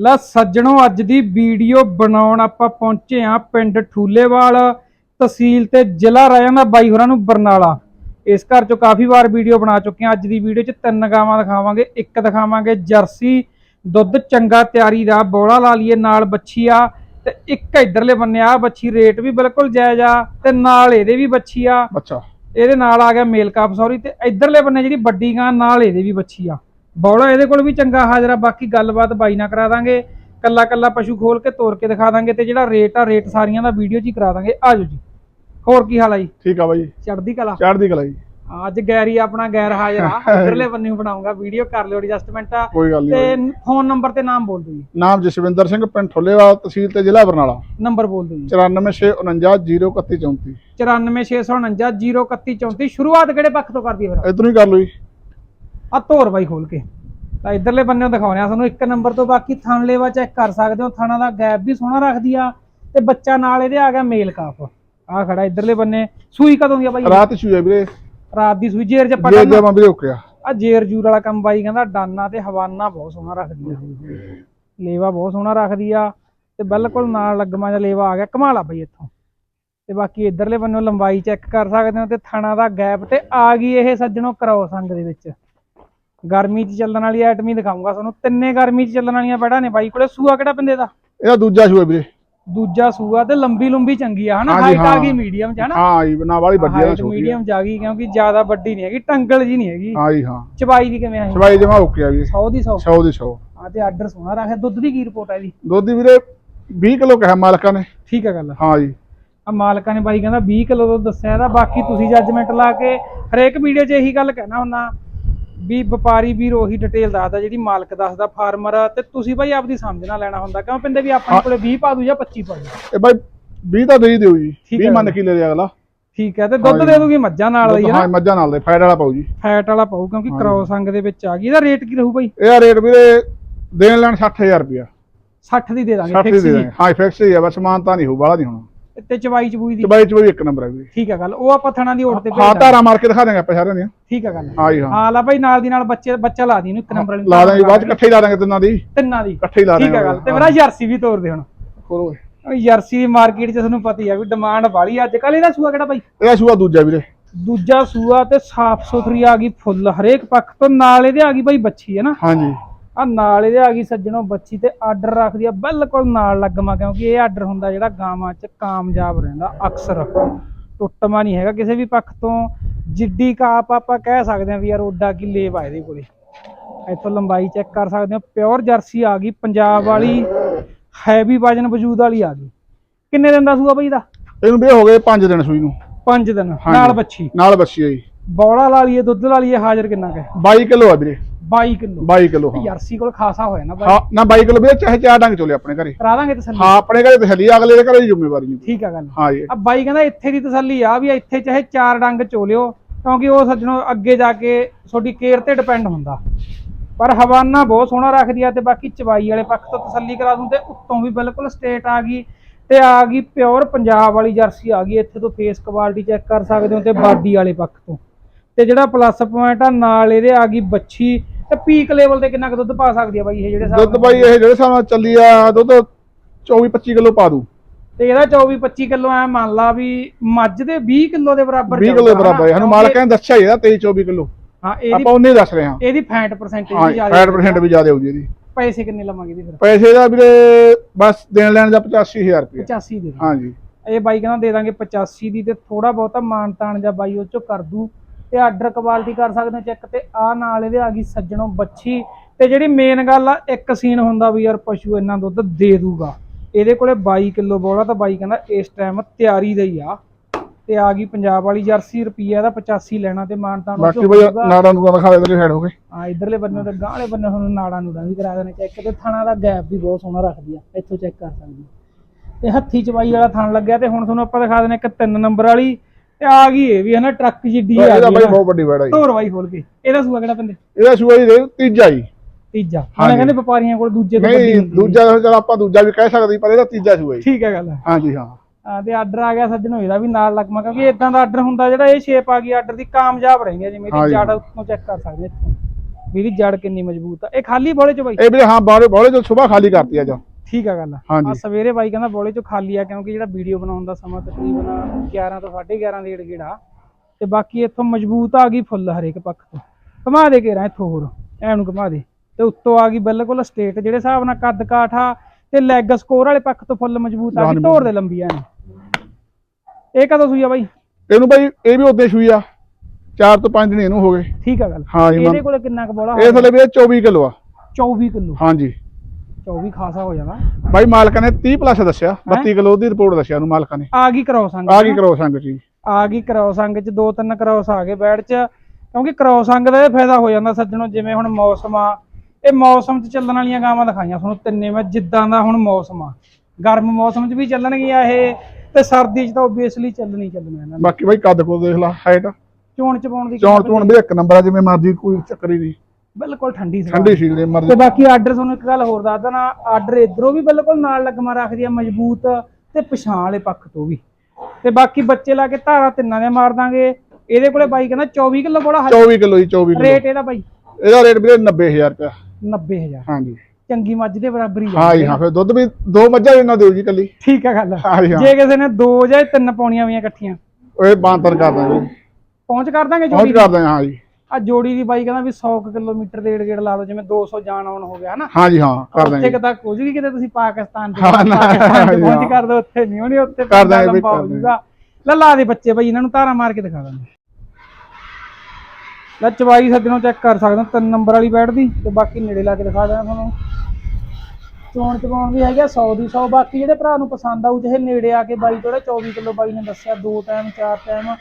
ਲੈ ਸੱਜਣੋ ਅੱਜ ਦੀ ਵੀਡੀਓ ਬਣਾਉਣ ਆਪਾਂ ਪਹੁੰਚੇ ਆ ਪਿੰਡ ਠੂਲੇਵਾਲ ਤਹਿਸੀਲ ਤੇ ਜ਼ਿਲ੍ਹਾ ਰਹਿ ਜਾਂਦਾ ਬਾਈ ਹੋਰਾਂ ਨੂੰ ਬਰਨਾਲਾ। ਇਸ ਘਰ ਚੋਂ ਕਾਫੀ ਵਾਰ ਵੀਡੀਓ ਬਣਾ ਚੁੱਕੇ ਆ ਅੱਜ ਦੀ ਵੀਡੀਓ 'ਚ ਤਿੰਨ ਗਾਵਾਂ ਦਿਖਾਵਾਂਗੇ ਇੱਕ ਦਿਖਾਵਾਂਗੇ ਜਰਸੀ ਦੁੱਧ ਚੰਗਾ ਤਿਆਰੀ ਦਾ ਬੋਲਾ ਲਾ ਲਈਏ ਨਾਲ ਬੱਚੀ ਆ ਤੇ ਇੱਕ ਇਧਰਲੇ ਬੰਨੇ ਆ ਬੱਚੀ ਰੇਟ ਵੀ ਬਿਲਕੁਲ ਜਾਇਜ਼ ਆ ਤੇ ਨਾਲ ਇਹਦੇ ਵੀ ਬੱਚੀ ਆ। ਅੱਛਾ। ਇਹਦੇ ਨਾਲ ਆ ਗਿਆ ਮੇਲ ਕਾਪ ਸੌਰੀ ਤੇ ਇਧਰਲੇ ਬੰਨੇ ਜਿਹੜੀ ਵੱਡੀ ਗਾਂ ਨਾਲ ਇਹਦੇ ਵੀ ਬੱਚੀ ਆ। ਬੌਲਾ ਇਹਦੇ ਕੋਲ ਵੀ ਚੰਗਾ ਹਾਜ਼ਰ ਆ ਬਾਕੀ ਗੱਲਬਾਤ ਬਾਈ ਨਾਲ ਕਰਾ ਦਾਂਗੇ। ਕੱਲਾ ਕੱਲਾ ਪਸ਼ੂ ਖੋਲ ਕੇ ਤੋੜ ਕੇ ਦਿਖਾ ਦਾਂਗੇ ਤੇ ਜਿਹੜਾ ਰੇਟ ਆ ਰੇਟ ਸਾਰੀਆਂ ਦਾ ਵੀਡੀਓ 'ਚ ਹੀ ਕਰਾ ਦਾਂਗੇ। ਆਜੋ ਜੀ। ਹੋਰ ਕੀ ਹਾਲ ਆ ਜੀ? ਠੀਕ ਆ ਬਾਈ। ਚੜ੍ਹਦੀ ਕਲਾ। ਚੜ੍ਹਦੀ ਕਲਾ ਜੀ। ਅੱਜ ਗੈਰੀ ਆਪਣਾ ਗੈਰ ਹਾਜ਼ਰ। ਆ ਇਧਰਲੇ ਬੰਨੇ ਬਣਾਉਂਗਾ ਵੀਡੀਓ ਕਰ ਲਿਓ ਐਡਜਸਟਮੈਂਟ ਆ। ਤੇ ਫੋਨ ਨੰਬਰ ਤੇ ਨਾਮ ਬੋਲ ਦਿਓ ਜੀ। ਨਾਮ ਜਸਵਿੰਦਰ ਸਿੰਘ ਪਿੰਡ ਠੁੱਲੇਵਾਲ ਤਹਿਸੀਲ ਤੇ ਜ਼ਿਲ੍ਹਾ ਬਰਨਾਲਾ। ਨੰਬਰ ਬੋਲ ਦਿਓ ਜੀ। 9469403134 94649 ਸ਼ੁਰੂਆਤ ਕਿਹੜੇ ਪੱਖ ਤੋਂ ਕਰਦੀ ਹੈ ਫਿਰ? ਇਧਰੋਂ ਹੀ ਕਰ ਲਓ ਜੀ। ਆ ਧੋਰ ਬਾਈ ਖੋਲ ਕੇ। ਤਾਂ ਇਧਰਲੇ ਬੰਨੇ ਦਿਖਾਉਣੇ ਆ ਤੁਹਾਨੂੰ ਇੱਕ ਨੰਬਰ ਤੋਂ ਬਾਕੀ ਥਣ ਲੇਵਾ ਚੈੱਕ ਕਰ ਸਕਦੇ ਹੋ ਥਣਾ ਦਾ ਗੈਪ ਵੀ ਸੋਹਣਾ ਰੱਖਦੀ ਆ ਤੇ ਬੱਚਾ ਨਾਲ ਇਹਦੇ ਆ ਗਿਆ ਮੇਲ ਕਾਫ। ਆ ਖੜਾ ਇਧਰਲੇ ਬੰਨੇ ਸੂਈ ਕਦੋਂ ਦੀ ਆ ਬਾਈ? ਰਾਤ ਛੂਏ ਵੀਰੇ। ਰਾਤ ਦੀ ਸੂਈ ਜੇਰ ਚ ਜੇ ਪਟਾ ਜੇ ਮੈਂ ਵੀਰੇ ਓਕਿਆ ਆ। ਜੇਰ ਜੂਰ ਵਾਲਾ ਕੰਮ ਬਾਈ ਕਹਿੰਦਾ ਡਾਨਾ ਤੇ ਹਵਾਨਾ ਬਹੁਤ ਸੋਹਣਾ ਰੱਖਦੀ ਆ। ਲੇਵਾ ਬਹੁਤ ਸੋਹਣਾ ਰੱਖਦੀ ਆ ਤੇ ਬਿਲਕੁਲ ਨਾਲ ਲੱਗਮਾ ਜਿਹਾ ਲੇਵਾ ਆ ਗਿਆ ਕਮਾਲ ਆ ਬਾਈ ਇੱਥੋਂ। ਤੇ ਬਾਕੀ ਇਧਰਲੇ ਬੰਨੋਂ ਲੰਬਾਈ ਚੈੱਕ ਕਰ ਸਕਦੇ ਹੋ ਤੇ ਥਣਾ ਦਾ ਗੈਪ ਤੇ ਆ ਗਈ ਇਹ ਸੱਜਣੋ ਕ੍ਰੋਸ ਅੰਗ ਦੇ ਵਿੱਚ। ਗਰਮੀ 'ਚ ਚੱਲਣ ਵਾਲੀ ਹੀ ਦਿਖਾਉਂਗਾ ਤੁਹਾਨੂੰ। ਤਿੰਨੇ ਗਰਮੀ 'ਚ ਚੱਲਣ ਵਾਲੀਆਂ ਬੈੜਾਂ ਨੇ ਬਾਈ ਕੋਲੇ। ਸੂਆ ਕਿਹੜਾ ਬੰਦੇ ਦਾ? ਇਹਦਾ ਦੂਜਾ ਛੂਏ ਵੀਰੇ। ਦੂਜਾ ਸੂਆ ਤੇ ਲੰਬੀ ਲੰਬੀ ਚੰਗੀ ਆ ਹਨਾ? ਹਾਂਜੀ, ਹਾਈਟ ਆ ਹਾਂ। ਗਈ ਮੀਡੀਅਮ 'ਚ ਹਨਾ? ਹਾਂ ਜੀ ਨਾ ਵਾਲੀ ਵੱਡੀ ਆ ਹਾਈਟ ਛੋਟੀ ਆ ਮੀਡੀਅਮ ਜਾ ਗਈ ਕਿਉਂਕਿ ਜ਼ਿਆਦਾ ਵੱਡੀ ਨਹੀਂ ਹੈਗੀ ਟੰਗਲ ਜੀ ਨਹੀਂ ਹੈਗੀ। ਹਾਂ ਜੀ ਹਾਂ। ਚਬਾਈ ਦੀ ਕਿਵੇਂ ਆਈ ਸਵਾਈ ਜਮਾ ਓਕਿਆ ਵੀਰੇ। 100 ਦੀ 100 100 ਦੀ 100 ਆ ਤੇ ਆਰਡਰ ਸੋਹਣਾ ਰੱਖਿਆ ਦੁੱਧ ਦੀ ਕੀ ਰਿਪੋਰਟ ਹੈ ਇਹਦੀ? ਦੁੱਧ ਦੀ ਵੀਰੇ 20 ਕਿਲੋ ਕਿਹਾ ਮਾਲਕਾਂ ਨੇ। ਠੀਕ ਹੈ ਗੱਲ। ਹਾਂ ਜੀ। ਆ ਮਾਲਕਾਂ ਨੇ ਬਾਈ ਕਹਿੰਦਾ 20 ਕਿਲੋ ਦੁੱਧ ਦੱਸਿਆ ਇਹਦਾ ਬਾਕੀ ਤੁਸੀਂ ਜੱਜਮੈਂਟ ਲਾ ਕੇ ਹਰੇਕ ਵੀਡੀਓ 'ਚ ਇਹੀ ਗੱਲ ਕਹਿਣਾ ਹੁੰਨਾ ਵੀ ਵਪਾਰੀ ਵੀਰ ਉਹੀ ਡਿਟੇਲ ਦੱਸਦਾ ਜਿਹੜੀ ਮਾਲਕ ਦੱਸਦਾ ਫਾਰਮਰ ਤੇ ਤੁਸੀਂ ਬਾਈ ਆਪਦੀ ਸਮਝ ਨਾਲ ਲੈਣਾ ਹੁੰਦਾ ਕਿਉਂ ਪਿੰਦੇ ਵੀ ਆਪਣੇ ਕੋਲੇ 20 ਪਾ ਦੂ ਜਾਂ 25 ਪਾ ਦੂ ਇਹ ਬਾਈ 20 ਤਾਂ ਦੇ ਹੀ ਦਿਓ ਜੀ ਠੀਕ 20 ਹੈ। ਮੰਨ ਕੇ ਲੈ ਲਿਆ ਅਗਲਾ। ਠੀਕ ਹੈ ਤੇ ਦੁੱਧ। ਦੇ ਦੂਗੀ ਮੱਝਾਂ ਨਾਲ ਹਾਂ ਹੈ ਮੱਝਾਂ ਨਾਲ ਦੇ ਫੈਟ ਵਾਲਾ ਪਾਉ ਜੀ। ਫੈਟ ਵਾਲਾ ਪਾਉ ਕਿਉਂਕਿ ਕ੍ਰੋਸ ਅੰਗ ਦੇ ਵਿੱਚ ਆ ਗਈ। ਇਹਦਾ ਰੇਟ ਕੀ ਰਹੂ ਬਾਈ? ਇਹਦਾ ਰੇਟ ਵੀਰੇ ਦੇਣ ਲੈਣ 60000 ਰੁਪਿਆ 60 ਦੀ ਦੇ ਦਾਂਗੇ 60 ਫਿਕਸ ਦੇ ਜੀ ਦਾਂਗੇ। ਹਾਂ ਫਿਕਸ ਹੀ ਆ ਬਸ ਮਾਨਤਾ ਨਹੀਂ ਹੋ ਬਾਲਾ ਨਹੀਂ ਹੋਣਾ। ਤੇ ਚਵਾਈ ਚਬੂਈ ਦੀ। ਚਬਾਈ ਚਬਾਈ ਇੱਕ ਨੰਬਰ ਹੈ ਵੀਰੇ। ਠੀਕ ਹੈ ਗੱਲ ਉਹ ਆਪਾਂ ਥਣਾ ਦੀ ਓਟ ਤੇ ਹਾਂ ਭੇਜ ਧਾਰਾ ਮਾਰ ਕੇ ਦਿਖਾ ਦਾਂਗੇ ਆਪਾਂ ਸਾਰਿਆਂ ਦੀਆਂ। ਠੀਕ ਹੈ ਗੱਲ। ਹਾਂ ਜੀ ਹਾਂ। ਹਾਂ ਲਾ ਬਾਈ ਨਾਲ ਦੀ ਨਾਲ ਬੱਚੇ ਬੱਚਾ ਲਾ ਦੀ ਇਹਨੂੰ ਇੱਕ ਨੰਬਰ ਵਾਲੀ ਲਾ ਦਾਂਗੇ ਬਾਅਦ ਚ ਇਕੱਠੇ ਹੀ ਲਾ ਦਾਂਗੇ ਤਿੰਨਾਂ ਦੀ। ਤਿੰਨਾਂ ਦੀ। ਇਕੱਠੇ ਹੀ ਲਾ ਠੀਕ ਹੈ ਗੱਲ। ਤੇ ਮੇਰਾ ਜਰਸੀ ਵੀ ਤੋਰ ਦੇ ਹੁਣ। ਉਹ ਜਰਸੀ ਦੀ ਮਾਰਕੀਟ 'ਚ ਤੁਹਾਨੂੰ ਪਤਾ ਹੀ ਆ ਵੀ ਡਿਮਾਂਡ ਵਾਲੀ ਅੱਜ ਕੱਲ ਇਹਦਾ ਸੂਆ ਕਿਹੜਾ ਬਾਈ? ਇਹਦਾ ਸੂਆ ਦੂਜਾ ਵੀਰੇ। ਦੂਜਾ ਸੂਆ ਤੇ ਸਾਫ਼ ਸੁਥਰੀ ਆ ਗਈ ਫੁੱਲ ਹਰੇਕ ਪੱਖ ਤੋਂ ਨਾਲ ਇਹਦੇ ਆ ਗਈ ਬਾਈ ਬੱਚੀ ਹੈ ਨਾ? ਹਾਂ ਜੀ ਆ ਨਾਲ ਇਹਦੇ ਆ ਗਈ ਸੱਜਣੋ ਬੱਚੀ ਤੇ ਆਰਡਰ ਰੱਖਦੀ ਆ ਬਿਲਕੁਲ ਨਾਲ ਲੱਗਮਾ ਕਿਉਂਕਿ ਇਹ ਆਰਡਰ ਹੁੰਦਾ ਜਿਹੜਾ ਗਾਵਾਂ 'ਚ ਕਾਮਯਾਬ ਰਹਿੰਦਾ ਅਕਸਰ। ਟੁੱਟਮਾ ਨਹੀਂ ਹੈਗਾ ਕਿਸੇ ਵੀ ਪੱਖ ਤੋਂ ਜਿੱਡੀ ਕਾਪ ਆਪਾਂ ਕਹਿ ਸਕਦੇ ਆ ਵੀ ਯਾਰ ਓਡਾ ਕੀ ਲੇਵ ਆ ਇਹਦੇ ਕੋਲੇ। ਇੱਥੋਂ ਲੰਬਾਈ ਚੈੱਕ ਕਰ ਸਕਦੇ ਹੋ ਪਿਓਰ ਜਰਸੀ ਆ ਗਈ ਪੰਜਾਬ ਵਾਲੀ ਹੈਵੀ ਵਜਨ ਵਜੂਦ ਵਾਲੀ ਆ ਗਈ। ਕਿੰਨੇ ਦਿਨ ਦਾ ਸੂਆ ਬਾਈ ਦਾ ਇਹਨੂੰ ਵੀ ਹੋ ਗਏ 5 ਦਿਨ ਸੂਈ ਨੂੰ। 5 ਦਿਨ। ਨਾਲ ਬੱਚੀ। ਨਾਲ ਬੱਚੀ ਆ ਜੀ। ਲਾ ਲਈਏ ਦੁੱਧ ਲਾ ਲਈਏ ਹਾਜ਼ਰ ਕਿੰਨਾ ਕੁ ਹੈ? 22 ਕਿਲੋ ਆ ਵੀਰੇ। 22 ਕਿਲੋ। 22 ਕਿਲੋ ਹਾਂ। ਜਰਸੀ ਕੋਲ ਖਾਸਾ ਹੋਇਆ ਨਾ ਬਾਈ। ਹਾਂ ਨਾ 22 ਕਿਲੋ ਵੀਰੇ ਚਾਹੇ ਚਾਰ ਡੰਗ ਚੋਲੇ ਆਪਣੇ ਘਰੇ। ਕਰਾ ਦਾਂਗੇ ਤਸੱਲੀ। ਹਾਂ ਆਪਣੇ ਘਰੇ ਤਸੱਲੀ ਅਗਲੇ ਦੇ ਘਰੇ ਜ਼ਿੰਮੇਵਾਰੀ ਨਹੀਂ ਠੀਕ ਆ ਗੱਲ। ਹਾਂ ਜੀ। ਆ ਬਾਈ ਕਹਿੰਦਾ ਇੱਥੇ ਦੀ ਤਸੱਲੀ ਆ ਵੀ ਇੱਥੇ ਚਾਹੇ ਚਾਰ ਡੰਗ ਚੋਲਿਓ ਕਿਉਂਕਿ ਉਹ ਸੱਜਣੋ ਅੱਗੇ ਜਾ ਕੇ ਤੁਹਾਡੀ ਕੇਅਰ ਤੇ ਡਿਪੈਂਡ ਹੁੰਦਾ। ਪਰ ਹਵਾਨਾ ਬਹੁਤ ਸੋਹਣਾ ਰੱਖਦੀ ਆ ਤੇ ਬਾਕੀ ਚਵਾਈ ਵਾਲੇ ਪੱਖ ਤੋਂ ਤਸੱਲੀ ਕਰਾ ਦੂੰ ਤੇ ਉੱਤੋਂ ਵੀ ਬਿਲਕੁਲ ਸਟੇਟ ਆ ਗਈ। ਤੇ ਆ ਗਈ ਪਿਓਰ ਪੰਜਾਬ ਵਾਲੀ ਜਰਸੀ ਆ ਗਈ ਇੱਥੇ ਤੋਂ ਫੇਸ ਕੁਆਲਿਟੀ ਚੈੱਕ ਕਰ ਸਕਦੇ ਹੋ ਤੇ ਬਾਡੀ ਵਾਲੇ ਪੱਖ ਤੋਂ। ਤੇ ਜਿਹੜਾ ਪਲੱਸ ਪੁਆਇੰਟ ਆ ਨਾਲ ਇਹਦੇ ਆ ਗਈ ਬੱਚੀ ਤੇ ਪੀਕ ਲੈਵਲ ਤੇ ਕਿੰਨਾ ਕੁ ਦੁੱਧ ਪਾ ਸਕਦੀ ਆ ਬਾਈ ਇਹ ਜਿਹੜੇ ਹਿਸਾਬ ਦੁੱਧ ਨਾਲ? ਬਾਈ ਇਹ ਜਿਹੜੇ ਹਿਸਾਬ ਨਾਲ ਚੱਲੀ ਆ ਦੁੱਧ 24 25 ਕਿਲੋ ਪਾ ਦੂ ਤੇ ਇਹਦਾ 24 25 ਕਿਲੋ ਐ ਮੰਨ ਲਾ ਵੀ ਮੱਝ ਦੇ 20 ਕਿਲੋ ਦੇ ਬਰਾਬਰ 20 ਕਿਲੋ ਚੱਲਦਾ ਬਰਾਬਰ ਹੈ। ਸਾਨੂੰ। ਮਾਲਕਾਂ ਨੇ ਦੱਸਿਆ ਹੀ ਇਹਦਾ 23 24 ਕਿਲੋ। ਹਾਂ ਇਹਦੀ ਆਪਾਂ ਉਹਨੇ ਹੀ ਦੱਸ ਰਹੇ ਹਾਂ। ਇਹਦੀ ਫੈਟ ਪਰਸੈਂਟੇਜ ਹਾਂ ਵੀ ਜ਼ਿਆਦਾ 60% ਵੀ ਜ਼ਿਆਦਾ ਹੋਊਗੀ ਇਹਦੀ। ਪੈਸੇ ਕਿੰਨੇ ਲਵਾਂਗੇ ਇਹਦੀ ਫਿਰ? ਪੈਸੇ ਦਾ ਵੀਰੇ ਬਸ ਦੇਣ ਲੈਣ ਦਾ 85000 ਰੁਪਏ 85 ਦੇ ਦਾਂਗੇ। ਹਾਂ ਜੀ ਇਹ ਬਾਈ ਕਹਿੰਦਾ ਦੇ ਦਾਂਗੇ 85 ਦੀ ਤੇ ਥੋੜਾ ਬਹੁਤਾ ਮਾਨ ਤਾਨ ਜਾਂ ਬਾਈ ਉਹ ਚੋਂ ਕਰ ਦੂ ਤੇ ਆਰਡਰ ਕੁਆਲਿਟੀ ਕਰ ਸਕਦੇ ਹੋ ਚੈੱਕ ਤੇ। ਆ ਨਾਲ ਇਹਦੇ ਆ ਗਈ ਸੱਜਣੋਂ ਬੱਚੀ। ਤੇ ਜਿਹੜੀ ਮੇਨ ਗੱਲ ਆ ਇੱਕ ਸੀਨ ਹੁੰਦਾ ਵੀ ਯਾਰ ਪਸ਼ੂ ਇੰਨਾ ਦੁੱਧ ਦੇ ਦੂਗਾ। ਇਹਦੇ ਕੋਲੇ 22 ਕਿਲੋ ਬੋਲਾ ਤਾਂ ਬਾਈ ਕਹਿੰਦਾ ਇਸ ਟਾਈਮ ਤਿਆਰੀ ਦਾ ਹੀ ਆ। ਤੇ ਆ ਗਈ ਪੰਜਾਬ ਵਾਲੀ ਜਰਸੀ ਰੁਪਈਆ ਦਾ 85 ਲੈਣਾ ਤੇ ਮਾਨ ਤਾਨ ਉਹ ਬਾਕੀ ਬਈ। ਨਾੜਾਂ ਨੂੰ ਦਿਖਾ ਦੇ ਸਾਈਡ ਹੋ ਗਏ ਆ ਇਧਰਲੇ ਬੰਨੇ ਤੇ ਗਾਂਹਲੇ ਬੰਨੇ ਤੁਹਾਨੂੰ ਨਾੜਾਂ ਨੂੜਾਂ ਵੀ ਕਰਾ ਦੇਣੇ। ਚੈੱਕ ਤੇ ਥਣਾ ਦਾ ਗੈਪ ਵੀ ਬਹੁਤ ਸੋਹਣਾ ਰੱਖਦੀ ਆ ਇੱਥੋਂ ਚੈੱਕ ਕਰ ਸਕਦੇ। ਤੇ ਹੱਥੀ ਚਵਾਈ ਵਾਲਾ ਥਣ ਲੱਗਿਆ ਤੇ ਹੁਣ ਤੁਹਾਨੂੰ ਆਪਾਂ ਦਿਖਾ ਦੇਣੇ ਇੱਕ ਤਿੰਨ ਨੰਬਰ ਵਾਲੀ। ਤੇ ਆ ਗਈ ਇਹ ਵੀ ਹੈ ਨਾ ਟਰੱਕ ਜਿੱਡੀ ਆ ਇਹਦਾ ਗਈ ਬਾਈ ਹੈ ਬਹੁਤ ਵੱਡੀ ਵੜਾ ਜੀ। ਧੋਰ ਵਾਈ ਖੋਲ ਕੇ। ਇਹਦਾ ਸੂਆ ਕਿਹੜਾ ਬੰਦੇ? ਇਹਦਾ ਸੂਆ ਜੀ ਦੇ ਤੀਜਾ ਜੀ। ਤੀਜਾ। ਹੁਣ ਕਹਿੰਦੇ ਵਪਾਰੀਆਂ ਕੋਲ ਦੂਜੇ ਤੋਂ ਵੱਡੀ ਨਹੀਂ ਹੈ। ਦੂਜਾ ਚਲ ਆਪਾਂ ਦੂਜਾ ਵੀ ਕਹਿ ਸਕਦੇ ਪਰ ਇਹਦਾ ਤੀਜਾ ਸੂਆ ਜੀ। ਠੀਕ ਹੈ ਗੱਲ ਹਾਂ। ਜੀ ਹਾਂ। ਆ ਤੇ ਆਰਡਰ ਆ ਗਿਆ ਸੱਜਣੋ ਇਹਦਾ ਵੀ ਨਾਲ ਲੱਗਮਾ ਕਿਉਂਕਿ ਇਦਾਂ ਦਾ ਆਰਡਰ ਹੁੰਦਾ ਜਿਹੜਾ ਇਹ ਸ਼ੇਪ ਆ ਗਈ ਆਰਡਰ ਦੀ ਕਾਮਯਾਬ ਰਹਿੰਦੀ ਹੈ ਜਿਵੇਂ ਹਾਂਜੀ। ਦੀ ਜੜ ਉੱਤੋਂ ਚੈੱਕ ਕਰ ਸਕਦੇ ਇੱਥੋਂ। ਵੀ ਇਹਦੀ ਜੜ ਕਿੰਨੀ ਮਜ਼ਬੂਤ ਆ। ਇਹ ਖਾਲੀ ਬੋਲੇ ਚ ਬਾਈ? ਇਹ ਵੀ ਹਾਂ ਬਾਹਲੇ ਬੋਲੇ ਜੋ ਸਵੇਰ ਖਾਲੀ ਕਰਤੀ ਆ ਜਾ। ਠੀਕ ਆ ਗੱਲ। ਆ ਸਵੇਰੇ ਬਾਈ ਕਹਿੰਦਾ ਬੋਲੇ ਚ ਖਾਲੀ ਆ ਕਿਉਂਕਿ ਜਿਹੜਾ ਵੀਡੀਓ ਬਣਾਉਣ ਦਾ ਸਮਾਂ ਤਕਰੀਬਨ 11 ਤੋਂ 11:30 ਦੇ ਗੇੜਾ। ਤੇ ਬਾਕੀ ਇੱਥੋਂ ਮਜ਼ਬੂਤ ਆ ਗਈ ਫੁੱਲ ਹਰੇਕ ਪੱਖ ਤੋਂ। ਘੁਮਾ ਦੇ ਕੇ ਰਾਂ ਇੱਥੋਂ ਹੋਰ ਐ ਨੂੰ ਘੁਮਾ ਦੇ। ਤੇ ਉੱਤੋਂ ਆ ਗਈ ਬਿਲਕੁਲ ਸਟੇਟ ਜਿਹੜੇ ਹਿਸਾਬ ਨਾਲ ਕੱਦ ਕਾਠ ਤੇ ਲੈਗ ਸਕੋਰ ਵਾਲੇ ਪੱਖ ਤੋਂ ਫੁੱਲ ਮਜ਼ਬੂਤ ਆ ਗਈ ਧੋਰ ਦੇ ਲੰਬੀ ਐ ਇਹ ਕਦੋਂ ਸੂਈ ਆ ਬਾਈ? ਇਹਨੂੰ ਬਾਈ ਇਹ ਵੀ ਉਦੋਂ ਸੂਈ ਆ। 4 ਤੋਂ 5 ਦਿਨ ਇਹਨੂੰ ਹੋ ਗਏ। ਠੀਕ ਆ ਗੱਲ। ਹਾਂ ਇਹਦੇ ਕੋਲੇ ਕਿੰਨਾ ਕੁ ਬੋਲਾ? ਇਹ ਥੱਲੇ ਵੀ 24 ਕਿਲੋ ਆ। 24 ਕਿਲੋ। ਹਾਂਜੀ। 24 ਖਾਸਾ ਹੋ ਜਾਣਾ। ਬਾਈ ਮਾਲਕਾਂ ਨੇ 30 ਪਲੱਸ ਦੱਸਿਆ 32 ਕਿਲੋ ਦੀ ਰਿਪੋਰਟ ਦੱਸਿਆ ਉਹਨੂੰ ਮਾਲਕਾਂ ਨੇ। ਆ ਗਈ ਕਰੋ ਸੰਗ ਆ ਕੀ ਕਰੋ ਸੰਗ ਜੀ। ਆ ਗਈ ਕ੍ਰੋਸ ਅੰਗ ਚ ਦੋ ਤਿੰਨ ਕ੍ਰੋਸ ਆ ਗਏ ਬੈੜ ਚ। ਕਿਉਂਕਿ ਕ੍ਰੋਸ ਅੰਗ ਦਾ ਇਹ ਫਾਇਦਾ ਹੋ ਜਾਂਦਾ ਸੱਜਣੋ ਜਿਵੇਂ ਹੁਣ ਮੌਸਮ ਆ। ਇਹ ਮੌਸਮ 'ਚ ਚੱਲਣ ਵਾਲੀਆਂ ਗਾਵਾਂ ਦਿਖਾਈਆਂ ਤੁਹਾਨੂੰ ਤਿੰਨੇ ਮੈਂ ਜਿੱਦਾਂ ਦਾ ਹੁਣ ਮੌਸਮ ਆ। ਗਰਮ ਮੌਸਮ 'ਚ ਵੀ ਚੱਲਣਗੀਆਂ ਇਹ ਤੇ ਸਰਦੀ 'ਚ ਤਾਂ ਓਬਵੀਅਸਲੀ ਚੱਲਣੀ ਚੱਲਣਾ ਇਹਨਾਂ ਬਾਕੀ ਬਾਈ ਕੱਦ ਕੋ ਦੇਖ ਲਾ ਹਾਈਟ ਚੋਣ ਚ ਪਾਉਣ ਦੀ ਚੌਣ ਚੌਣ ਵੀ ਇੱਕ ਨੰਬਰ ਆ ਜਿਵੇਂ ਮਰਜ਼ੀ ਕੋਈ ਚੱਕਰ ਹੀ ਨਹੀਂ। ਬਿਲਕੁਲ ਠੰਡੀ ਸੀ ਠੰਡੀ ਸੀ ਜੇ ਮਰਜ਼ੀ। ਤੇ ਬਾਕੀ ਆਰਡਰ ਤੁਹਾਨੂੰ ਇੱਕ ਗੱਲ ਹੋਰ ਦੱਸ ਦਣਾ ਆਰਡਰ ਇਧਰੋਂ ਵੀ ਬਿਲਕੁਲ ਨਾਲ ਲੱਗਮਾ ਰੱਖਦੀ ਆ ਮਜ਼ਬੂਤ ਤੇ ਪਛਾਣ ਵਾਲੇ ਪੱਖ ਤੋਂ ਵੀ। ਤੇ ਬਾਕੀ ਬੱਚੇ ਲਾ ਕੇ ਧਾਰਾ ਤਿੰਨਾਂ ਦੇ ਮਾਰ ਦਾਂਗੇ। ਇਹਦੇ ਕੋਲੇ ਬਾਈ ਕਹਿੰਦਾ 24 ਕਿਲੋ ਬੜਾ 24 ਕਿਲੋ ਜੀ 24 ਕਿਲੋ। ਰੇਟ ਇਹਦਾ ਬਾਈ? ਇਹਦਾ ਰੇਟ ਵੀਰੇ 90000 ਰੁਪਇਆ। 90000 ਹਾਂਜੀ। ਚੰਗੀ ਮੱਝ ਦੇ ਬਰਾਬਰ ਹੀ ਆ। ਹਾਂ ਜੀ ਹਾਂ ਫਿਰ ਦੁੱਧ ਵੀ ਦੋ ਮੱਝਾਂ ਇਹਨਾਂ ਦਿਓ ਜੀ ਕੱਲੀ ਠੀਕ ਆ ਗੱਲ। ਹਾਂ ਜੀ ਹਾਂ। ਜੇ ਕਿਸੇ ਨੇ ਦੋ ਜਾਂ ਤਿੰਨ ਪਾਉਣੀਆਂ ਵੀਆਂ ਇਕੱਠੀਆਂ। ਉਹ ਬਾਂਤਰ ਕਰ ਦਾਂਗੇ। ਪਹੁੰਚ ਕਰ ਦਾਂਗੇ ਪਹੁੰਚ ਕਰ ਦਾਂਗੇ ਹਾਂ ਜੀ। ਆ ਜੋੜੀ ਦੀ ਬਾਈ ਕਹਿੰਦਾ ਵੀ 100 ਕੁ ਕਿਲੋਮੀਟਰ ਦੇ ਏੜ ਗੇੜ ਲਾ ਲਓ ਜਿਵੇਂ 200 ਜਾਣ ਆਉਣ ਹੋ ਗਿਆ ਹਨਾ? ਹਾਂ ਜੀ ਹਾਂ ਕਰ ਉੱਥੇ ਦਾਂਗੇ। ਕਿਤਾ ਕੁਝ ਵੀ ਕਿਤੇ ਤੁਸੀਂ ਪਾਕਿਸਤਾਨ ਚ ਹਾਂ, ਨਾ, ਪਾਕਿਸਤਾਨ ਚ ਪਹੁੰਚ। ਕਰ ਦੋ ਉੱਥੇ ਨਹੀਂ ਹੋਣੀ ਉੱਥੇ ਕਰ ਦਾਂਗੇ ਲੰਬਾ ਕਰ ਹੋ ਜਾਊਗਾ। ਲੈ ਲਾ ਦੇ ਬੱਚੇ ਬਈ ਇਹਨਾਂ ਨੂੰ ਧਾਰਾ ਮਾਰ ਕੇ ਦਿਖਾ ਦਾਂਗੇ। ਲੈ ਚਵਾਈ ਸੱਜਣੋਂ ਚੈੱਕ ਕਰ ਸਕਦੇ ਹੋ ਤਿੰਨ ਨੰਬਰ ਵਾਲੀ ਬੈਠ ਦੀ ਤੇ ਬਾਕੀ ਨੇੜੇ ਲਾ ਕੇ ਦਿਖਾ ਦਿਆਂ ਤੁਹਾਨੂੰ। ਚੋਣ ਚਵਾਉਣ ਵੀ ਹੈਗਾ 100 ਦੀ 100 ਬਾਕੀ ਜਿਹੜੇ ਭਰਾ ਨੂੰ ਪਸੰਦ ਆਊ ਚਾਹੇ ਨੇੜੇ ਆ ਕੇ ਬਾਈ ਥੋੜਾ 24 ਕਿਲੋ ਬਾਈ ਨੇ ਦੱਸਿਆ ਦੋ ਟਾਈਮ ਚਾਰ ਟਾਈਮ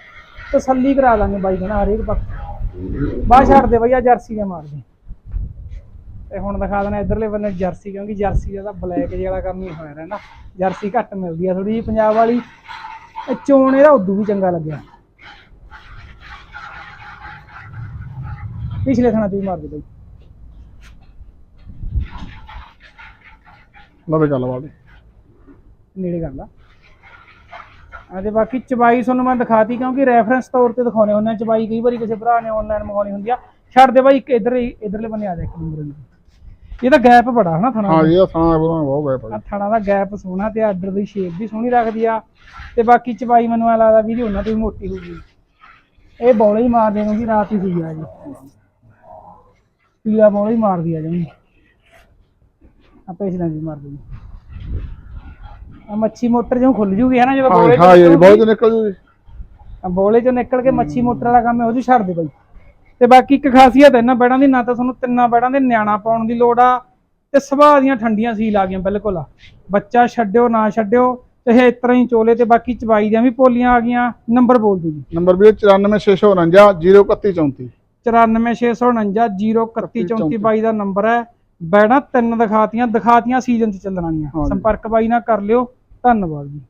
ਤਸੱਲੀ ਕਰਾ ਦਾਂਗੇ ਬਾਈ ਕਹਿੰਦਾ ਹਰੇਕ ਪੱਖ ਬਾਹਰ ਛੱਡ ਦੇ ਬਈ ਆ ਜਰਸੀ ਦੇ ਮਾਰ ਦੇ। ਤੇ ਹੁਣ ਦਿਖਾ ਦੇਣਾ ਇਧਰਲੇ ਬੰਨੇ ਜਰਸੀ ਕਿਉਂਕਿ ਜਰਸੀ ਦਾ ਤਾਂ ਬਲੈਕ ਜਿਹੜਾ ਕੰਮ ਹੀ ਹੋਇਆ ਰਹਿੰਦਾ। ਜਰਸੀ ਘੱਟ ਮਿਲਦੀ ਆ ਥੋੜੀ ਜਿਹੀ ਪੰਜਾਬ ਵਾਲੀ। ਇਹ ਚੋਣ ਇਹਦਾ ਉਦੋਂ ਵੀ ਚੰਗਾ ਲੱਗਿਆ। ਪਿਛਲੇ ਥਾਣਾ ਤੂੰ ਮਾਰ ਦੇ ਬਈ। ਲਵੇ ਚੱਲ ਵਾਲੇ ਨੇੜੇ ਕਰ ਲਾ। ਆ ਤੇ ਬਾਕੀ ਚਬਾਈ ਤੁਹਾਨੂੰ ਮੈਂ ਦਿਖਾਤੀ ਕਿਉਂਕਿ ਰੈਫਰੈਂਸ ਤੌਰ ਤੇ ਦਿਖਾਉਣੇ ਹੁੰਦੇ ਆ। ਚਬਾਈ ਕਈ ਵਾਰੀ ਕਿਸੇ ਭਰਾ ਨੇ ਆਨਲਾਈਨ ਮੰਗਾਉਣੀ ਹੁੰਦੀ ਆ। ਛੱਡ ਦੇ ਬਾਈ ਇੱਕ ਇਧਰ ਇਧਰਲੇ ਬੰਨੇ ਆ ਜਾ ਇੱਕ ਨੰਬਰ ਨੂੰ ਇਹ ਤਾਂ ਗੈਪ ਬੜਾ ਹਨਾ ਥਣਾ ਹਾਂ ਜੀ ਇਹ ਥਾਣਾ ਬਹੁਤ ਆ ਭਾਈ ਥਣਾ ਦਾ ਗੈਪ ਸੋਹਣਾ ਤੇ ਆਰਡਰ ਦੀ ਸ਼ੇਪ ਵੀ ਸੋਹਣੀ ਰੱਖਦੀ ਆ। ਤੇ ਬਾਕੀ ਚਬਾਈ ਮੈਨੂੰ ਐ ਲੱਗਦਾ ਵੀ ਉਹਨਾਂ ਤੋਂ ਵੀ ਮੋਟੀ ਹੋਊਗੀ। ਇਹ ਬੌਲੇ ਹੀ ਮਾਰਦੇ ਨੂੰ ਕਿ ਰਾਤ ਹੀ ਸੂਈ ਆ ਜੀ। ਪੀਲਾ ਬੌਲੇ ਹੀ ਮਾਰਦੀ ਆ ਜਮੀ। ਆਪੇ ਇਸ ਨਾਲ ਵੀ ਮਾਰ ਦੂਗੀ ਆ। ਮੱਛੀ ਮੋਟਰ ਜਿਉਂ ਖੁੱਲ ਜੂਗੀ ਹੈ ਨਾ ਜਦੋਂ ਹਾਂ ਬੋਲੇ ਹਾਂ ਜੀ ਬਹੁਤ ਨਿਕਲ ਜੂ ਬੋਲੇ ਚੋਂ ਨਿਕਲ ਕੇ ਮੱਛੀ ਮੋਟਰ ਵਾਲਾ ਕੰਮ ਹੈ ਉਹ ਜੀ ਛੱਡ ਦੇ ਬਾਈ। ਤੇ ਬਾਕੀ ਇੱਕ ਖਾਸੀਅਤ ਹੈ ਇਹਨਾਂ ਬੈੜਾਂ ਦੀ ਨਾ ਤਾਂ ਤੁਹਾਨੂੰ ਤਿੰਨਾਂ ਬੈੜਾਂ ਦੇ ਨਿਆਣਾ ਪਾਉਣ ਦੀ ਲੋੜ ਆ ਤੇ ਸੁਭਾਅ ਦੀਆਂ ਠੰਡੀਆਂ ਸੀਲ ਆ ਗਈਆਂ ਬਿਲਕੁਲ ਬੱਚਾ ਛੱਡਿਓ ਨਾ ਛੱਡਿਓ ਤੇ ਇਸ ਤਰ੍ਹਾਂ ਹੀ ਚੋਲੇ ਤੇ ਬਾਕੀ ਚਬਾਈ ਦੀਆਂ ਵੀ ਪੋਲੀਆਂ ਆ ਗਈਆਂ ਨੰਬਰ ਬੋਲ ਦਿਓ ਜੀ। ਨੰਬਰ ਵੀਰੇ 94649 03134 9469 ਬਾਈ ਦਾ ਨੰਬਰ ਹੈ। ਬੈੜਾਂ ਤਿੰਨ ਦਿਖਾਤੀਆਂ ਦਿਖਾਤੀਆਂ ਸੀਜ਼ਨ 'ਚ ਚੱਲਣ। ਸੰਪਰਕ ਬਾਈ ਨਾਲ ਕਰ ਲਿਓ। ਧੰਨਵਾਦ ਜੀ।